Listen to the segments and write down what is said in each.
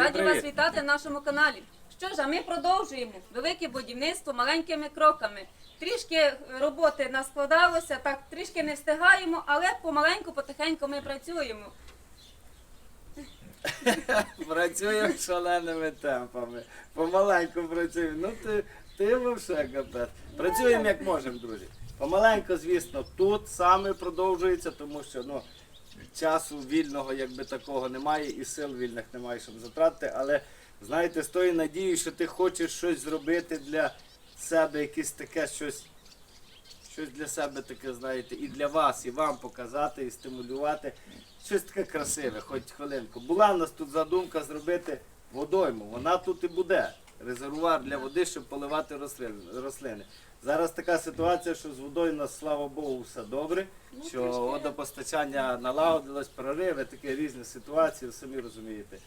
Раді вас вітати на нашому каналі. Що ж, а ми продовжуємо велике будівництво маленькими кроками. Трішки роботи нас складалося, так трішки не встигаємо, але помаленьку, потихеньку ми працюємо. Працюємо шаленими темпами. Помаленьку працюємо. Ну ти, ти вовше капець. Працюємо як можемо, друзі. Помаленьку, звісно, тут саме продовжується, тому що ну, часу вільного якби такого немає і сил вільних немає, щоб затратити. Але знаєте, з тою надією, що ти хочеш щось зробити для себе, якесь таке щось. Щось для себе таке, знаєте, і для вас, і вам показати, і стимулювати. Щось таке красиве, хоч хвилинку. Була в нас тут задумка зробити водойму. Вона тут і буде. Резервуар для води, щоб поливати рослини. Зараз така ситуація, що з водою у нас, слава Богу, все добре. Ну, Що водопостачання налагодилось, прориви, такі різні ситуації, ви самі розумієте.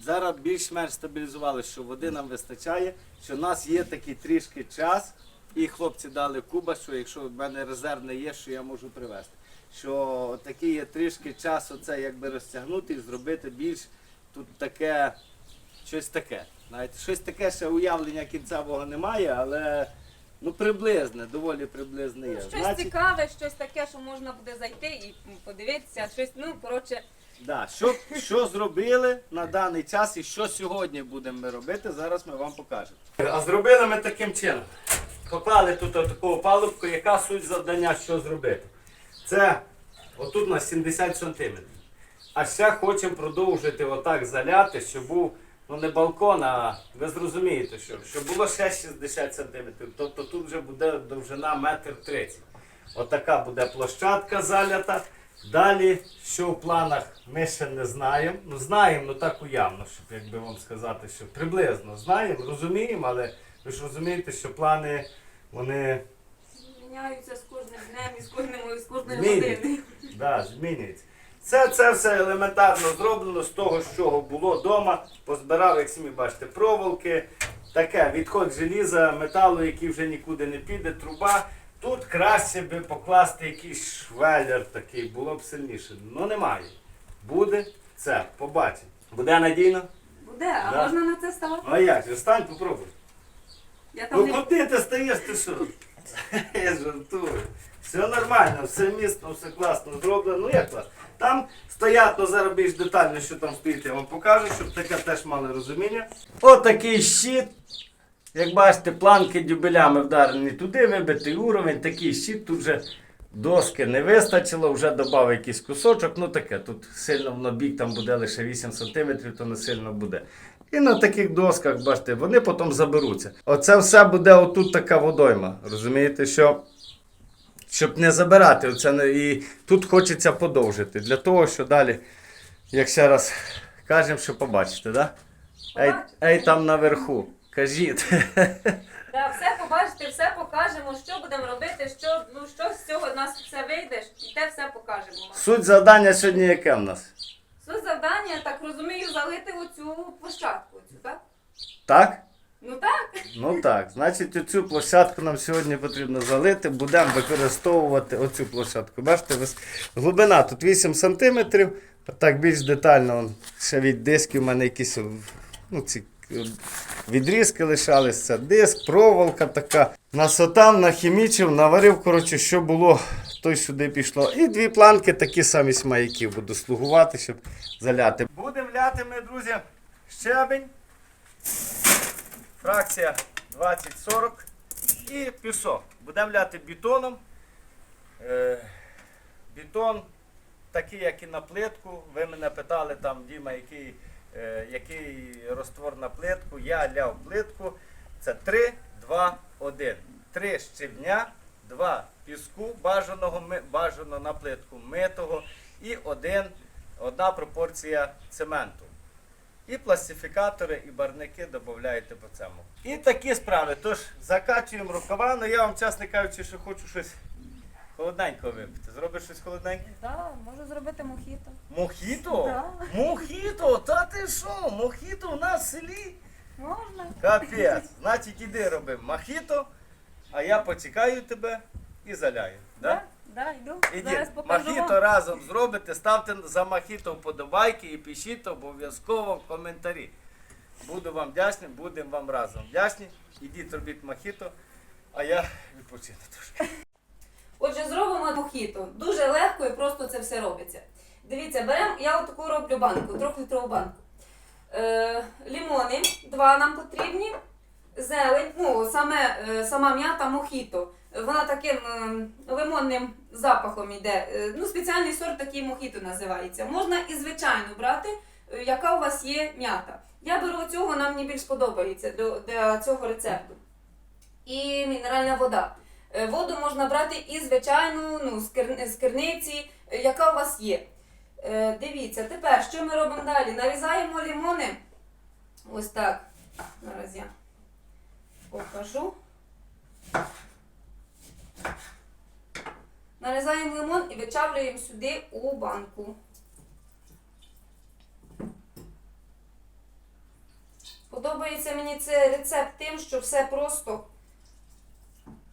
Зараз більш-менш стабілізувалося, що води нам вистачає, що в нас є такий трішки час, і хлопці дали куба, що якщо в мене резервне є, що я можу привезти. Що такий є трішки час оце якби розтягнути і зробити більш тут таке, щось таке. Знаєте, щось таке ще уявлення кінцевого немає, але ну приблизне, доволі приблизне є. Щось Значить, цікаве, щось таке, що можна буде зайти і подивитися. Щось, ну коротше, Да, що, що зробили на даний час і що сьогодні будемо ми робити, зараз ми вам покажемо. А зробили ми таким чином. Поклали тут таку палубку, яка суть завдання, що зробити. Це отут на 70 см. А ще хочемо продовжити отак заляти, щоб був ну не балкон, а ви зрозумієте, що, щоб було ще 60 см. Тобто тут вже буде довжина метр 30. Отака буде площадка залята. Далі, що в планах, ми ще не знаємо. Ну знаємо, ну так уявно, щоб як би вам сказати, що приблизно знаємо, розуміємо, але ви ж розумієте, що плани вони міняються з кожним днем і з кожним з кожною Змінюють. годиною. да, змінюються. Це, це все елементарно зроблено з того, з чого було вдома. Позбирав, як самі бачите, проволоки, таке відход желіза, металу, який вже нікуди не піде, труба. Тут краще би покласти якийсь швеллер такий, було б сильніше. Ну немає. Буде це, побачимо. Буде надійно? Буде, а Да. можна на це ставати? А як? же, Стань, попробуй. Я там Ну не куди ти стаєш, ти що? Я жартую. Все нормально, все міцно, все класно зроблено. Ну як класно. Там стоять, ну зараз більш детально, що там стоїть, я вам покажу, щоб таке теж мали розуміння. Отакий щит. Як бачите, планки дюбелями вдарені туди, вибитий уровень, такий щит, тут вже доски не вистачило, вже додав якийсь кусочок, ну таке, тут сильно воно бік там буде лише 8 см, то не сильно буде. І на таких досках, бачите, вони потім заберуться. Оце все буде отут така водойма. Розумієте, що щоб не забирати оце і тут хочеться подовжити. Для того, що далі, як ще раз кажемо, що побачите, да? Ей, ей там наверху. Кажіть. Да, все побачите, все покажемо, що будемо робити, що, ну, що з цього в нас все вийде, і те все покажемо. Суть завдання сьогодні яке в нас? Завдання, так розумію, залити оцю площадку. Оцю, так? Так? Ну так. Ну так, значить оцю площадку нам сьогодні потрібно залити. Будемо використовувати оцю площадку. Бачите, вис- глибина тут 8 см. Так більш детально он, ще від дисків у мене якісь ну, ці, е, відрізки лишались. Це диск, проволока така. Насотам, нахімічив, наварив, коротше, що було, то й сюди пішло. І дві планки такі самі смайки буду слугувати, щоб заляти. Будемо ляти ми, друзі, щебень. Фракція 20-40 і пісок. Будемо ляти бетоном. Е, бетон такий, як і на плитку. Ви мене питали там, Діма, який, е, який розтвор на плитку. Я ляв плитку. Це 3, 2, 1. 3 щебня, 2 піску бажаного, бажано на плитку митого і один, одна пропорція цементу. І пластифікатори, і барники додаєте по цьому. І такі справи. Тож закачуємо рукава, ну я вам чесно кажучи, що хочу щось холодненького випити. Зробиш щось холодненьке? Так, можу зробити мохіто. Мохіто? Да. Мохіто? Та ти що? Мохіто у нас в селі? Можна? Капець. Значить, іди роби мохіто, а я поцікаю тебе і заляю. Да? Да, йду. Ідіть, Зараз покажу вам. разом зробите, ставте за мохіто вподобайки і пишіть обов'язково в коментарі. Буду вам вдячний, будемо вам разом вдячні. Ідіть робіть мохіто, а я відпочину трошки. Отже, зробимо мохіто. Дуже легко і просто це все робиться. Дивіться, беремо, я отаку роблю банку, трьохлітрову банку. Е, лімони, два нам. Зелень, ну саме, е, сама м'ята мохіто. Вона таким е, лимонним запахом йде. Е, ну, спеціальний сорт такий мохіто називається. Можна і звичайну брати, яка у вас є м'ята. Я беру цього, вона мені більш подобається до, для цього рецепту. І мінеральна вода. Воду можна брати і звичайну, ну, з, керниці, яка у вас є. Дивіться, тепер що ми робимо далі? Нарізаємо лімони. Ось так. Зараз я покажу. Нарізаємо лимон і вичавлюємо сюди у банку. Подобається мені цей рецепт тим, що все просто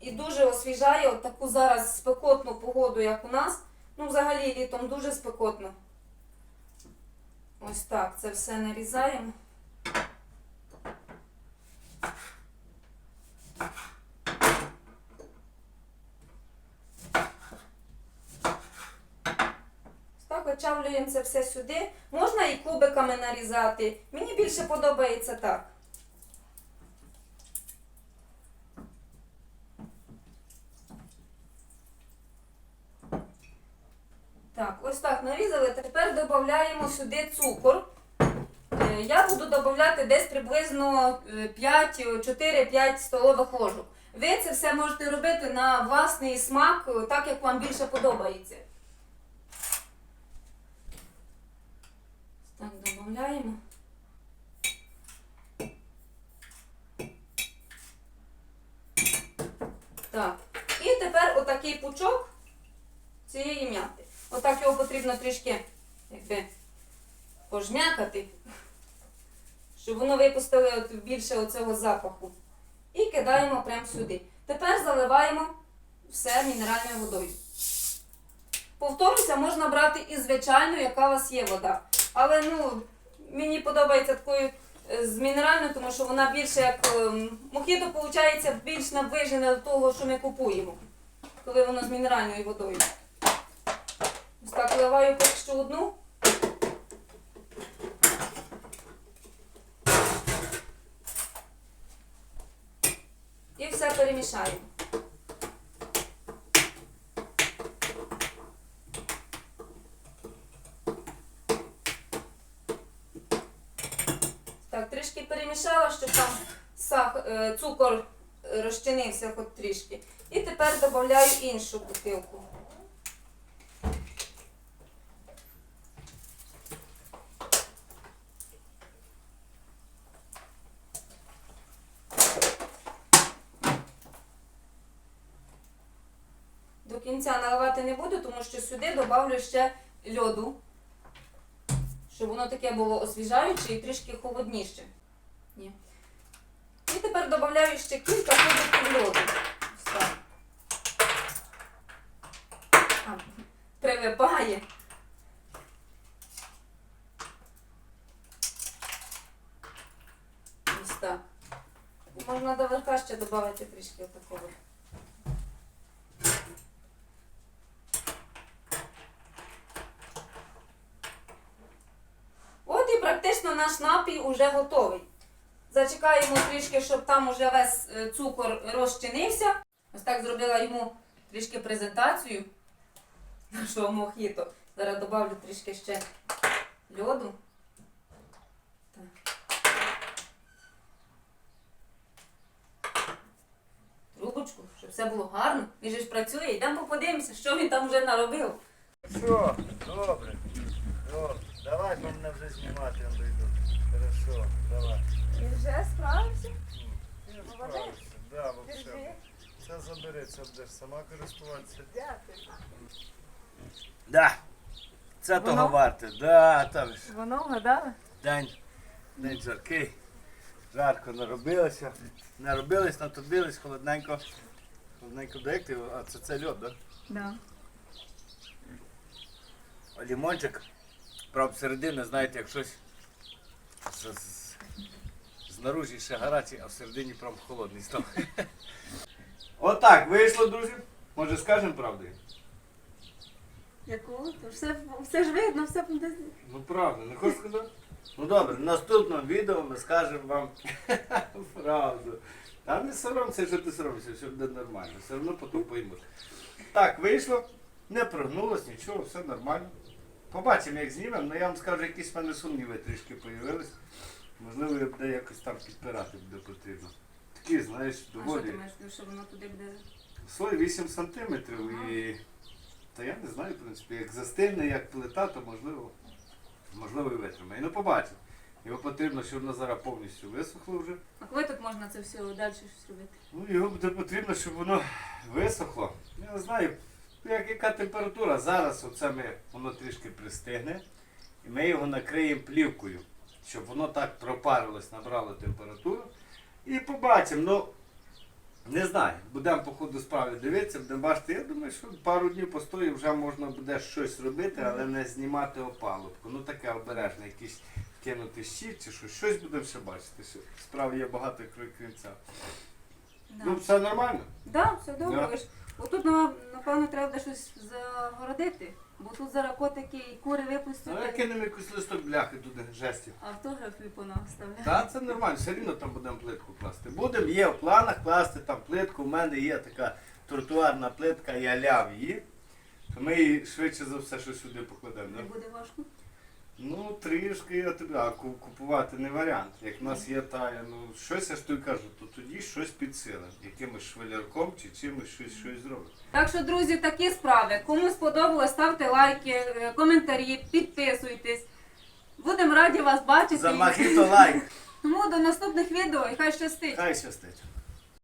і дуже освіжає от таку зараз спекотну погоду, як у нас. Ну, взагалі літом дуже спекотно. Ось так, це все нарізаємо. Вичавлюємо це все сюди. Можна і кубиками нарізати. Мені більше подобається так. Так, ось так нарізали. Тепер додаємо сюди цукор. Е, Я буду додати десь приблизно е, 5, 4-5 столових ложок. Ви це все можете робити на власний смак, е, так як вам більше подобається. Так, додаємо. Так. І тепер отакий пучок цієї м'яти. Отак його потрібно трішки якби, пожмякати, щоб воно випустило от більше оцього запаху. І кидаємо прямо сюди. Тепер заливаємо все мінеральною водою. Повторюся, можна брати і звичайну, яка у вас є вода. Але ну, мені подобається такою е, з мінеральною, тому що вона більше як ем, мохіто, виходить, більш наближене до того, що ми купуємо, коли воно з мінеральною водою. Ось так вливаю поки що одну. І все перемішаємо. Так, трішки перемішала, щоб там е, цукор е, розчинився хоч трішки. І тепер додаю іншу бутилку. До кінця наливати не буду, тому що сюди додавлю ще льоду, щоб воно таке було освіжаюче і трішки холодніше. Ні. І тепер додаю ще кілька кубиків льоду. Так. А, Прилипає. Ось так. Можна до верха ще додати трішки такого. От і практично уже готовий. Зачекаємо трішки, щоб там уже весь е, цукор розчинився. Ось так зробила йому трішки презентацію нашого мохіто. Зараз додавлю трішки ще льоду. Трубочку, щоб все було гарно. Він же ж працює. Йдемо подивимося, що він там вже наробив. Що? Мене вже знімати я дойду. Хорошо, давай. І вже справився? Я Молодець. справився. Да, вообще. Все це будеш сама користуватися. Дякую. Да. Це Воно? того варте. Да, там ж Воно вгадала? день, день жаркий. Жарко наробилося. Наробились, натрудились, холодненько. Холодненько декти, а це це льод, так? Да. лімончик. Правда, всередині, знаєте, як щось з, з, знаружі ще гарячий, а всередині прям холодний став. Отак вийшло, друзі. Може скажемо правду? Якого? То все, все ж видно, все буде. Ну правда, не хочеш сказати? Ну добре, в наступному відео ми скажемо вам правду. Та не соромся, що ти соромся, все буде нормально. Все одно потім поймуть. Так, вийшло, не прогнулось, нічого, все нормально. Побачимо, як знімемо, але я вам скажу, якісь в мене сумніви трішки з'явились. Можливо, буде якось там підпирати буде потрібно. Такі, знаєш, А що ти маєш, що воно туди буде? Слой 8 сантиметрів і. Та я не знаю, в принципі, як застигне, як плита, то можливо, можливо і витримає. Ну побачимо. Його потрібно, щоб воно зараз повністю висохло вже. А коли тут можна це все далі щось робити? Ну, його буде потрібно, щоб воно висохло. Я не знаю, як, яка температура. Зараз оце ми, воно трішки пристигне. І ми його накриємо плівкою, щоб воно так пропарилось, набрало температуру. І побачимо. Ну, не знаю, будемо по ходу справи дивитися, будемо бачити. Я думаю, що пару днів постою вже можна буде щось робити, але не знімати опалубку. Ну таке обережне, якісь кинути щит чи щось, щось будемо ще бачити. Що Справді є багато крім. Да. Ну, все нормально. Да, все добре. Да. Ж- Отут, нав- напевно, треба буде щось загородити, бо тут зараз котики і кури Ну, я кинемо якийсь листок бляхи туди, жестів. жесті. автографи понаставляють. Та це нормально, все рівно там будемо плитку класти. Будемо, є в планах класти там плитку. У мене є така тротуарна плитка, я ляв її. То ми її швидше за все, що сюди покладемо. Не Да? буде важко. Ну, трішки тобі, а купувати не варіант. Як в нас є та, ну щось я ж тобі кажу, то тоді щось під. Якимось швелярком чи чимось щось, щось зробимо. Так що, друзі, такі справи. Кому сподобалось, ставте лайки, е, коментарі, підписуйтесь. Будемо раді вас бачити. За махіто лайк. Тому до наступних відео і хай щастить. Хай щастить.